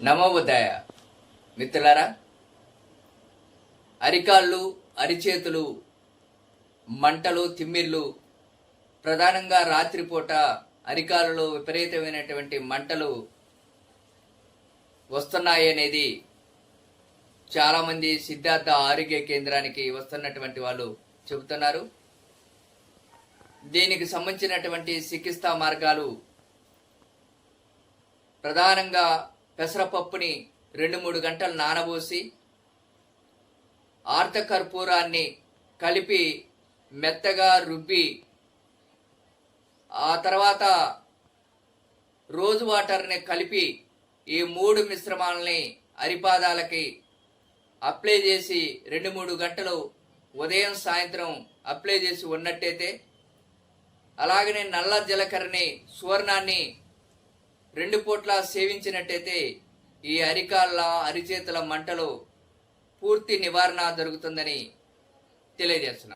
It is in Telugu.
నమోబుద్ధాయ మిత్రులారా అరికాళ్ళు అరిచేతులు మంటలు తిమ్మిర్లు ప్రధానంగా రాత్రిపూట అరికాలలో విపరీతమైనటువంటి మంటలు వస్తున్నాయి అనేది చాలామంది సిద్ధార్థ ఆరోగ్య కేంద్రానికి వస్తున్నటువంటి వాళ్ళు చెబుతున్నారు. దీనికి సంబంధించినటువంటి చికిత్సా మార్గాలు ప్రధానంగా పెసరపప్పుని రెండు మూడు గంటలు నానబోసి ఆర్తకర్పూరాన్ని కలిపి మెత్తగా రుబ్బి ఆ తర్వాత రోజు వాటర్ని కలిపి ఈ మూడు మిశ్రమాలని అరిపాదాలకి అప్లై చేసి రెండు మూడు గంటలు ఉదయం సాయంత్రం అప్లై చేసి ఉన్నట్టయితే అలాగనే నల్ల జీలకర్రని సువర్ణాన్ని రెండు పూట్ల సేవించినట్టయితే ఈ అరికాళ్ళ అరిచేతుల మంటలు పూర్తి నివారణ దొరుకుతుందని తెలియజేస్తున్నాం.